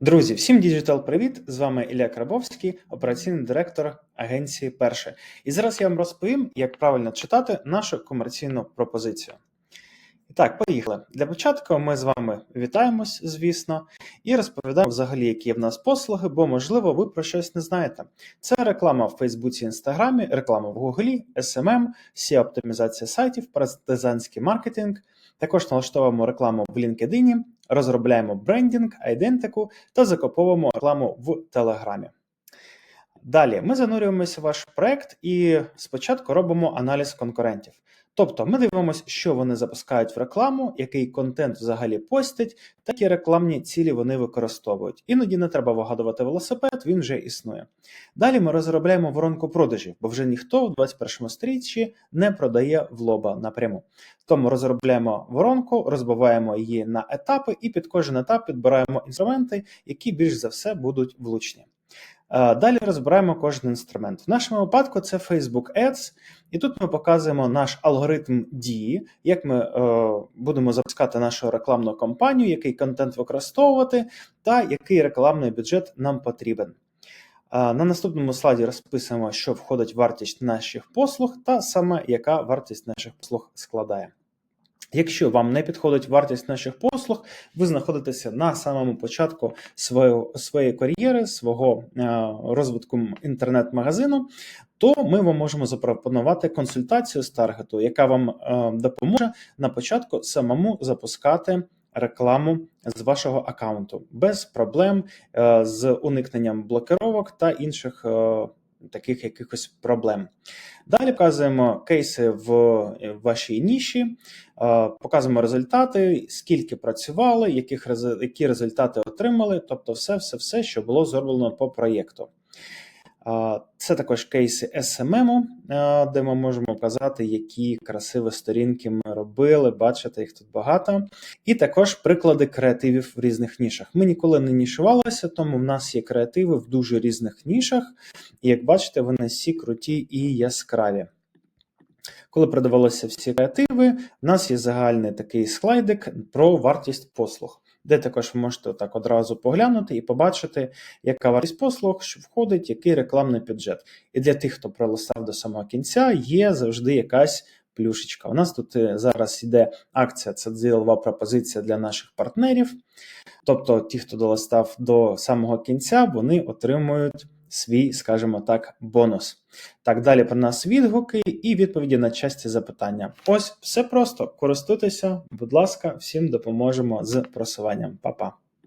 Друзі, всім діджитал привіт! З вами Ілля Крабовський, операційний директор агенції Перше. І зараз я вам розповім, як правильно читати нашу комерційну пропозицію. І так, поїхали. Для початку ми з вами вітаємось, звісно, і розповідаємо взагалі, які в нас послуги, бо, можливо, ви про щось не знаєте. Це реклама в Фейсбуці, Інстаграмі, реклама в Гуглі, SMM, SEO оптимізація сайтів, партизанський маркетинг. Також налаштовуємо рекламу в LinkedIn, розробляємо брендінг, айдентику та закуповуємо рекламу в Телеграмі. Далі ми занурюємося в ваш проект і спочатку робимо аналіз конкурентів. Тобто ми дивимося, що вони запускають в рекламу, який контент взагалі постять, та які рекламні цілі вони використовують. Іноді не треба вигадувати велосипед, він вже існує. Далі ми розробляємо воронку продажів, бо вже ніхто в 21 сторіччі не продає в лоба напряму. Тому розробляємо воронку, розбиваємо її на етапи, і під кожен етап підбираємо інструменти, які більш за все будуть влучні. Е, Далі розбираємо кожен інструмент. В нашому випадку це Facebook Ads, і тут ми показуємо наш алгоритм дії, як ми е, будемо запускати нашу рекламну кампанію, який контент використовувати, та який рекламний бюджет нам потрібен. Е, На наступному слайді розписуємо, що входить вартість наших послуг, та саме яка вартість наших послуг складає. Якщо вам не підходить вартість наших послуг, ви знаходитеся на самому початку своєї, своєї кар'єри, свого е, розвитку інтернет-магазину, то ми вам можемо запропонувати консультацію з таргету, яка вам е, допоможе на початку самому запускати рекламу з вашого аккаунту без проблем, е, з уникненням блокировок та інших. Таких якихось проблем. Далі показуємо кейси в вашій ніші, показуємо результати, скільки працювали, яких які результати отримали, тобто все, все, все, що було зроблено по проєкту. Це також кейси SMM, де ми можемо показати, які красиві сторінки ми робили. Бачите, їх тут багато. І також приклади креативів в різних нішах. Ми ніколи не нішувалися, тому в нас є креативи в дуже різних нішах. І як бачите, вони всі круті і яскраві. Коли продавалися всі креативи, в нас є загальний такий слайдик про вартість послуг, де також ви можете так одразу поглянути і побачити, яка вартість послуг, що входить, який рекламний бюджет. І для тих, хто пролистав до самого кінця, є завжди якась плюшечка. У нас тут е, зараз йде акція, це ділова пропозиція для наших партнерів. Тобто, ті, хто долистав до самого кінця, вони отримують свій, скажімо так, бонус. Так, далі про нас відгуки і відповіді на часті запитання. Ось все просто. Користуйтеся, будь ласка, всім допоможемо з просуванням. Па-па.